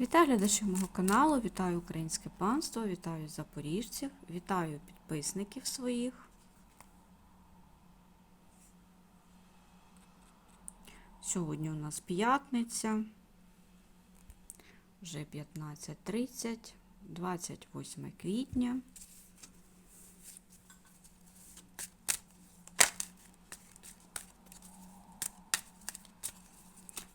Вітаю глядачів мого каналу, вітаю українське панство, вітаю запоріжців, вітаю підписників своїх. Сьогодні у нас п'ятниця, вже 15.30, 28 квітня.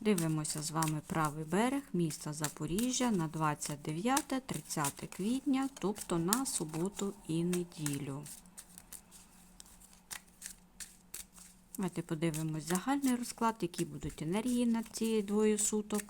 Дивимося з вами правий берег міста Запоріжжя на 29-30 квітня, тобто на суботу і неділю. Давайте подивимось загальний розклад, які будуть енергії на ці двоє суток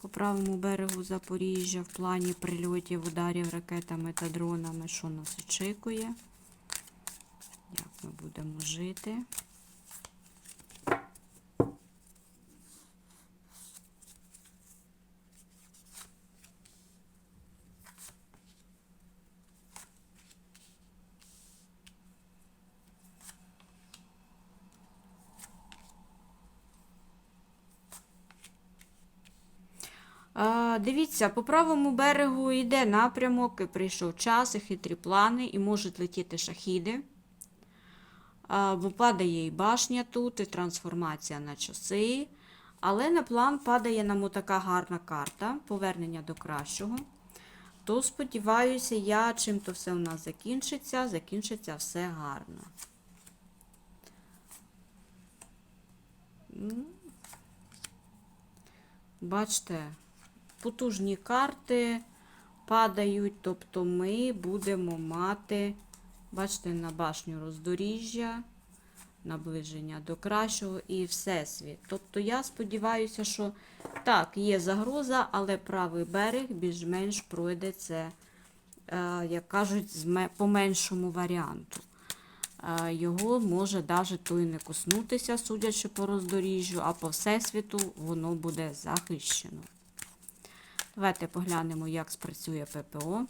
по правому берегу Запоріжжя в плані прильотів, ударів ракетами та дронами, що нас очікує, як ми будемо жити. А, Дивіться, по правому берегу йде напрямок, і прийшов час, і хитрі плани, і можуть летіти шахіди. А, Бо падає і башня тут, і трансформація на часи. Але на план падає нам така гарна карта, повернення до кращого. То сподіваюся, я, чим то все у нас закінчиться, закінчиться все гарно. Бачите, потужні карти падають, тобто ми будемо мати, бачите, на башню роздоріжжя, наближення до кращого і всесвіт. Тобто я сподіваюся, що так, є загроза, але правий берег більш-менш пройде це, е, як кажуть, по меншому варіанту. Е, Його може навіть то і не коснутися, судячи по роздоріжжю, а по всесвіту воно буде захищено. Давайте поглянемо, як спрацює ППО.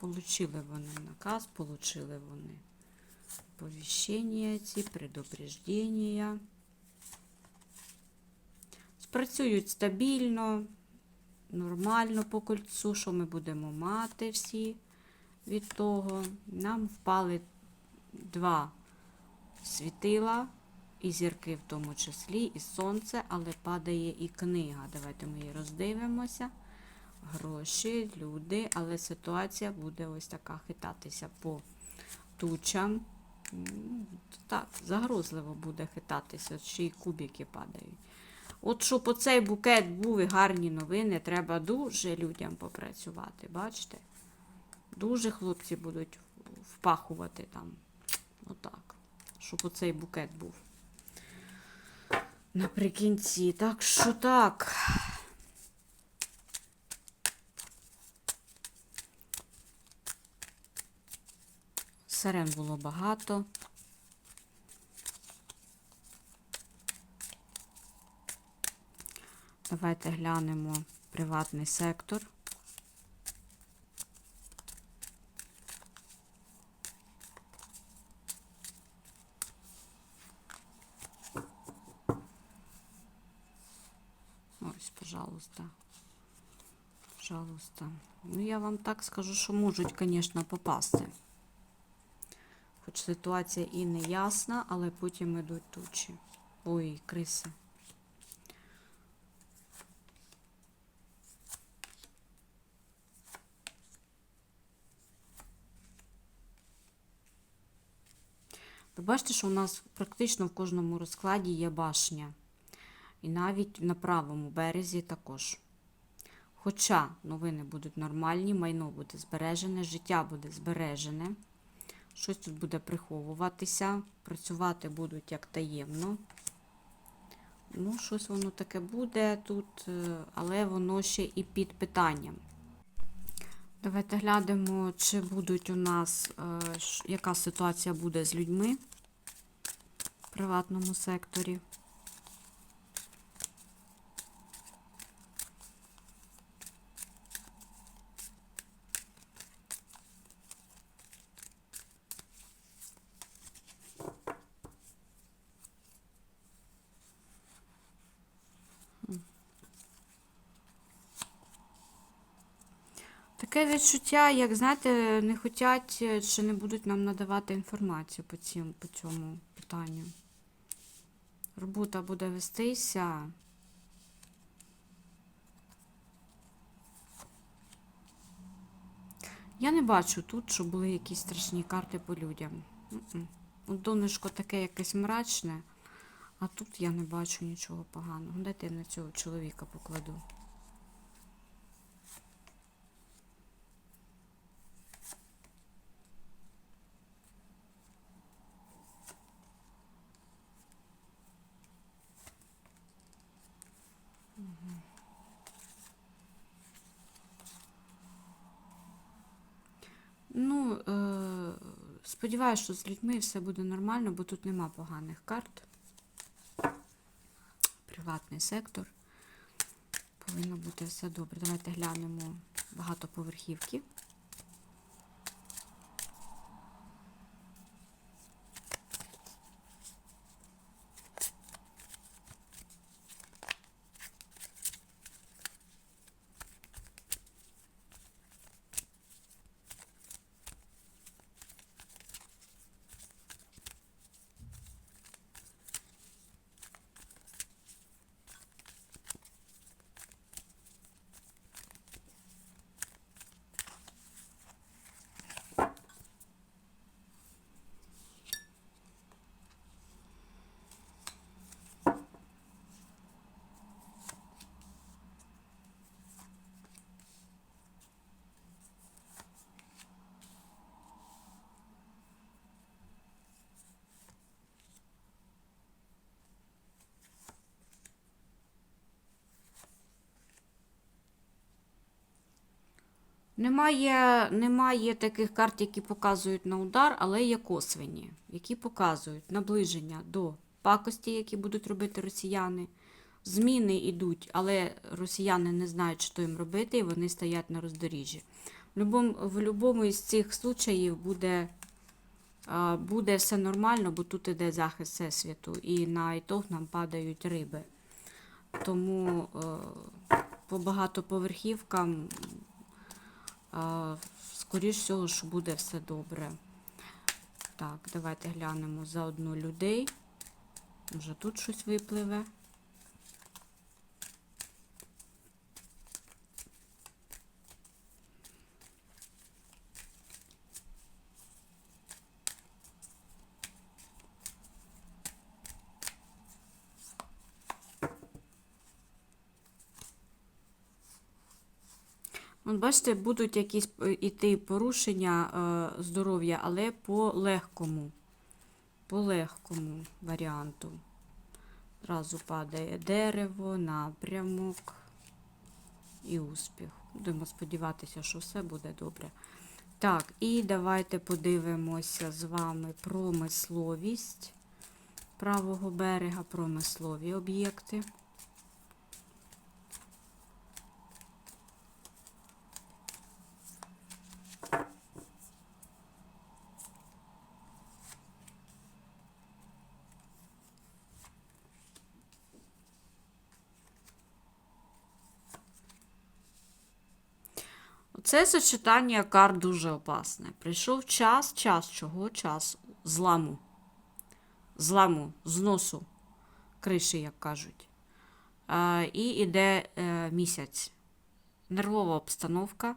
Получили вони наказ, получили вони повіщення ці, предупреждення. Спрацюють стабільно, нормально по кольцу, що ми будемо мати всі від того. Нам впали два світила, і зірки в тому числі, і сонце, але падає і книга. Давайте ми її роздивимося. Гроші, люди, але ситуація буде ось така хитатися по тучам. Так, загрозливо буде хитатися, ще й кубики падають. От щоб оцей букет був і гарні новини, треба дуже людям попрацювати. Бачите? Дуже хлопці будуть впахувати там. Отак. Щоб оцей букет був. Наприкінці. Так що так. Сирен було багато. Давайте глянемо приватний сектор. Ось, пожалуйста. Пожалуйста. Ну, я вам так скажу, що можуть, звісно, попасти. Хоч ситуація і не ясна, але потім йдуть тучі. Ой, криси. Ви бачите, що у нас практично в кожному розкладі є башня. І навіть на правому березі також. Хоча новини будуть нормальні, майно буде збережене, життя буде збережене. Щось тут буде приховуватися, працювати будуть як таємно. Ну, щось воно таке буде тут, е, але воно ще і під питанням. Давайте глянемо, чи будуть у нас, е, яка ситуація буде з людьми в приватному секторі. Таке відчуття, як знаєте, не хочуть е, чи не будуть нам надавати інформацію по, цім, по цьому питанню. Робота буде вестися. Я не бачу тут, що були якісь страшні карти по людям. От Донечко таке якесь мрачне, а тут я не бачу нічого поганого. Дайте я на цього чоловіка покладу. Ну, е, сподіваюся, що з людьми все буде нормально, бо тут нема поганих карт. Приватний сектор. Повинно бути все добре. Давайте глянемо багатоповерхівки. Немає, немає таких карт, які показують на удар, але є косвені, які показують наближення до пакості, які будуть робити росіяни. Зміни йдуть, але росіяни не знають, що їм робити, і вони стоять на роздоріжжі. В будь-якому із цих случаїв буде, буде все нормально, бо тут іде захист Всесвіту, і на ітог нам падають риби. Тому е, по багатоповерхівкам Скоріш всього, що буде все добре. Так, давайте глянемо за одну людей. Може тут щось випливе. От бачите, будуть якісь е, іти порушення е, здоров'я, але по легкому. По легкому варіанту. Зразу падає дерево, напрямок і успіх. Будемо сподіватися, що все буде добре. Так, і давайте подивимося з вами промисловість правого берега, промислові об'єкти. Це сочетання карт дуже опасне. Прийшов час, час чого? Час зламу. Зламу, зносу криші, як кажуть. Е, і іде е, місяць. Нервова обстановка.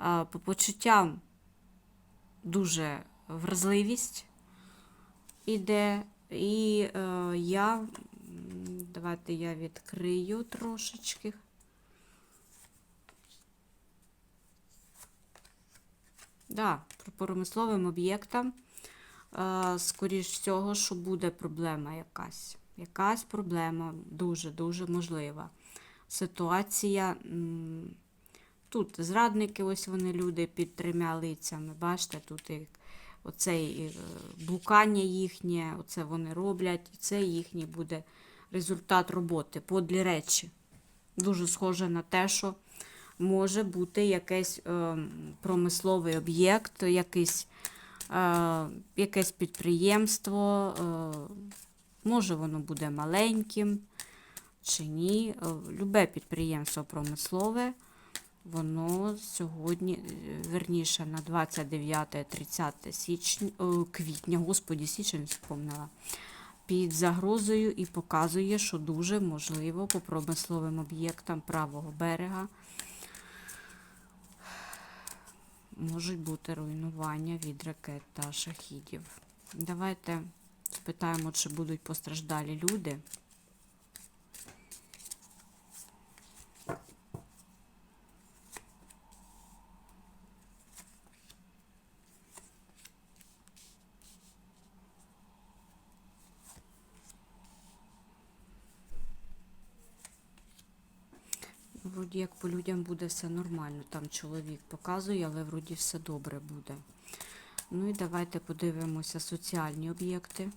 Е, по почуттям дуже вразливість іде. І е, я, давайте я відкрию трошечки. Да, по промисловим об'єктам, е, скоріш всього, що буде проблема якась. Якась проблема дуже-дуже можлива. Ситуація Тут зрадники, ось вони люди під трьома лицями. Бачите, тут і оцей е, блукання їхнє, оце вони роблять, і це їхній буде результат роботи, подлі речі. Дуже схоже на те, що може бути якийсь е, промисловий об'єкт, якийсь, е, якесь підприємство. Е, може, воно буде маленьким чи ні. Е, Любе підприємство промислове. Воно сьогодні, е, верніше, на 29-30 січня, о, квітня, господі, січень вспомнила, під загрозою і показує, що дуже можливо по промисловим об'єктам правого берега можуть бути руйнування від ракет та шахідів. Давайте спитаємо, чи будуть постраждалі люди. Вроді як по людям буде все нормально. Там чоловік показує, але вроді все добре буде. Ну і давайте подивимося соціальні об'єкти.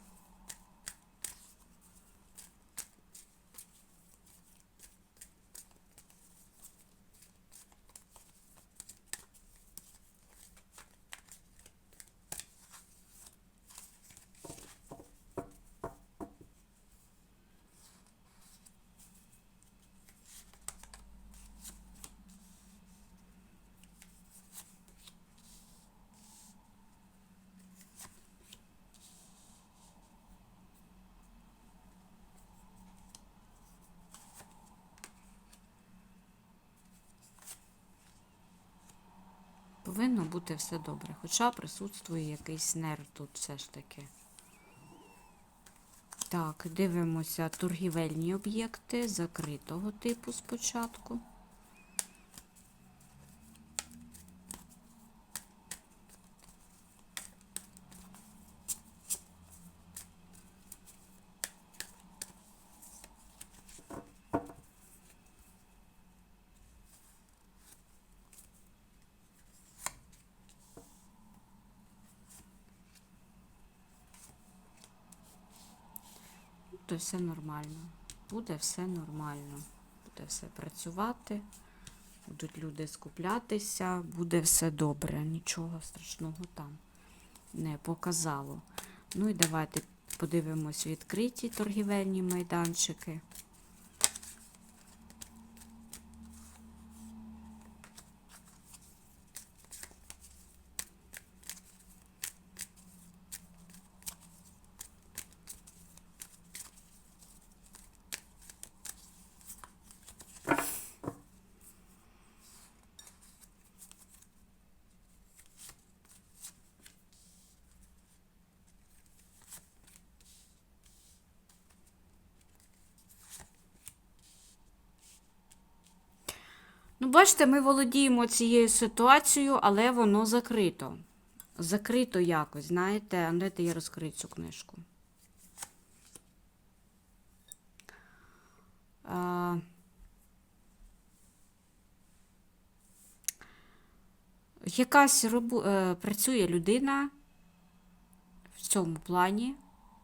Повинно бути все добре. Хоча присутствує якийсь нерв тут все ж таки. Так, дивимося торгівельні об'єкти закритого типу спочатку. Буде все нормально. Буде все нормально. Буде все працювати, будуть люди скуплятися, буде все добре. Нічого страшного там не показало. Ну і давайте подивимось відкриті торгівельні майданчики. Бачите, ми володіємо цією ситуацією, але воно закрито. Закрито якось, знаєте, дайте я розкрию цю книжку. А... Якась робу... е, працює людина в цьому плані,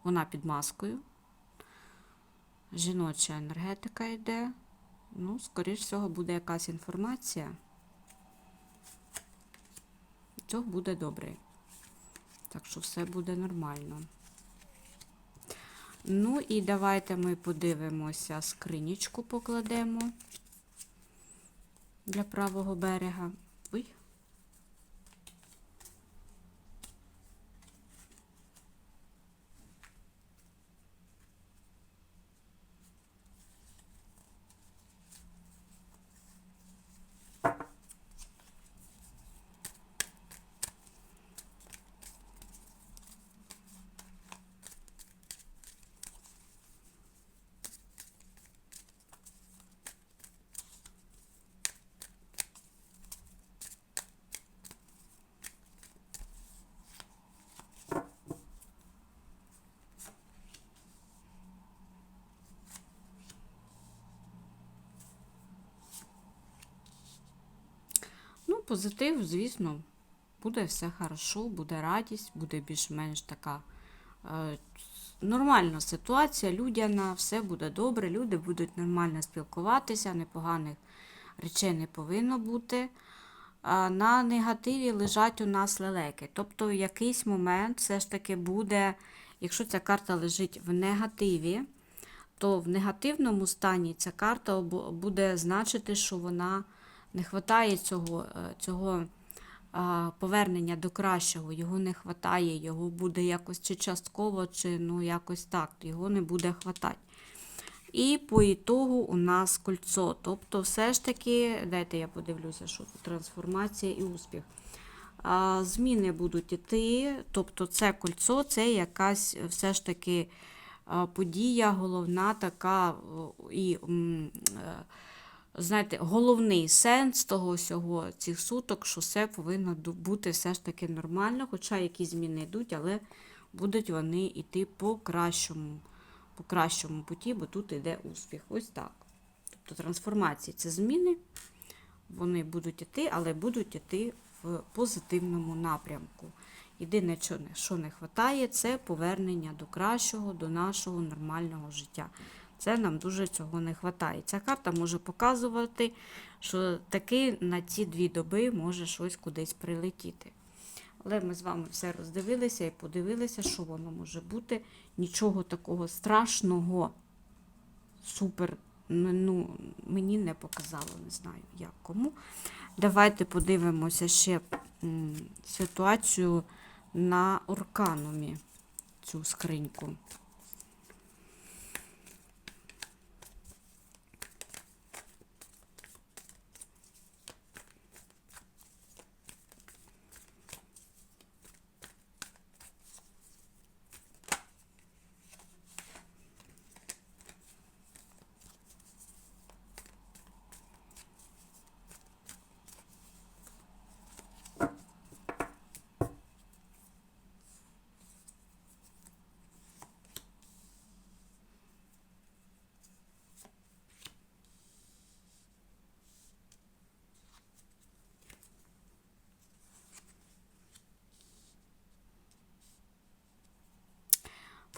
вона під маскою. Жіноча енергетика йде. Ну, скоріш всього, буде якась інформація. Цього буде добре. Так що все буде нормально. Ну і давайте ми подивимося, скринічку покладемо для правого берега. Позитив, звісно, буде все хорошо, буде радість, буде більш-менш така е, нормальна ситуація, людяна, все буде добре, люди будуть нормально спілкуватися, непоганих речей не повинно бути. На негативі лежать у нас лелеки. Тобто в якийсь момент все ж таки буде, якщо ця карта лежить в негативі, то в негативному стані ця карта буде значити, що вона не вистачає цього, е, цього повернення до кращого, його не вистачає, його буде якось чи частково, чи ну якось так, його не буде хватати. І по ітогу у нас кольцо. Тобто, все ж таки, дайте я подивлюся, що тут трансформація і успіх. Зміни будуть іти, тобто це кольцо, це якась все ж таки подія, головна така і. Знаєте, головний сенс того всього цих суток, що все повинно бути все ж таки нормально, хоча якісь зміни йдуть, але будуть вони йти по кращому, по кращому путі, бо тут йде успіх. Ось так. Тобто трансформації це зміни, вони будуть йти, але будуть йти в позитивному напрямку. Єдине, що не, що не вистачає, це повернення до кращого, до нашого нормального життя. Це нам дуже цього не вистачає. Ця карта може показувати, що таки на ці дві доби може щось кудись прилетіти. Але ми з вами все роздивилися і подивилися, що воно може бути. Нічого такого страшного, супер, ну, мені не показало, не знаю як кому. Давайте подивимося ще ситуацію на орканумі, цю скриньку.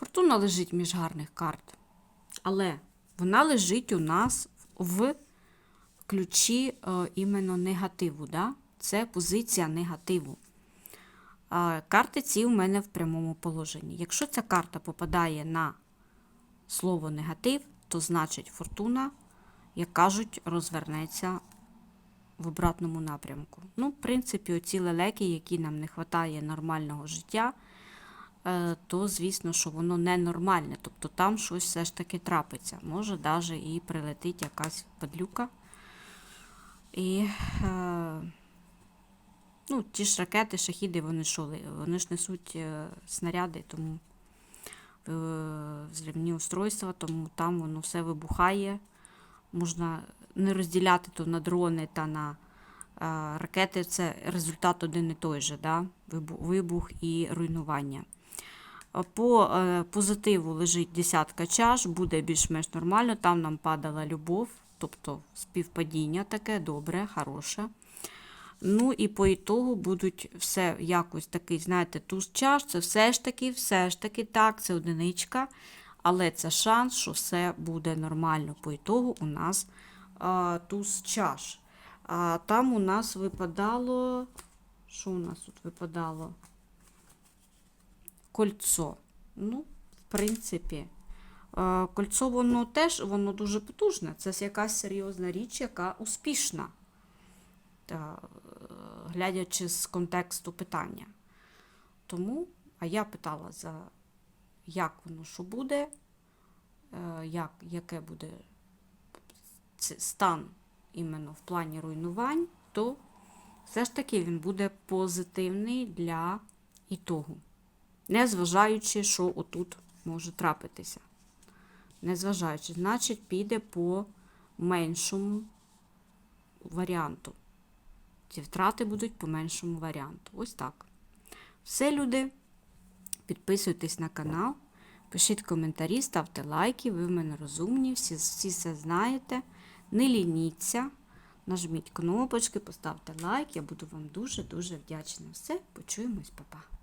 Фортуна лежить між гарних карт. Але вона лежить у нас в ключі е, іменно негативу. Да? Це позиція негативу. Е, карти ці у мене в прямому положенні. Якщо ця карта попадає на слово негатив, то значить фортуна, як кажуть, розвернеться в обратному напрямку. Ну, в принципі, оці лелеки, які нам не вистачає нормального життя, то звісно, що воно ненормальне. Тобто там щось все ж таки трапиться. Може, навіть і прилетить якась падлюка. І е, ну, ті ж ракети, шахіди, вони що, ли- вони ж несуть е, снаряди, тому е, устройства, тому там воно все вибухає. Можна не розділяти то на дрони та на е, ракети. Це результат один і той же, да? Вибух і руйнування. По е, позитиву лежить десятка чаш, буде більш-менш нормально. Там нам падала любов, тобто співпадіння таке добре, хороше. Ну і по ітогу будуть все якось такий, знаєте, туз чаш, це все ж таки, все ж таки так, це одиничка, але це шанс, що все буде нормально. По ітогу у нас а, туз чаш. А там у нас випадало. Що у нас тут випадало? Кольцо. Ну, в принципі, е, кольцо воно теж воно дуже потужне. Це якась серйозна річ, яка успішна, е, глядячи з контексту питання. Тому, а я питала за як воно що буде, е, як, яке буде стан іменно в плані руйнувань, то все ж таки він буде позитивний для ітогу. Незважаючи, що отут може трапитися. Незважаючи, значить, піде по меншому варіанту. Ці втрати будуть по меншому варіанту. Ось так. Все, люди. Підписуйтесь на канал, пишіть коментарі, ставте лайки, ви в мене розумні, всі, всі все знаєте. Не лініться. Нажміть кнопочки, поставте лайк. Я буду вам дуже-дуже вдячна. Все, почуємось, па-па.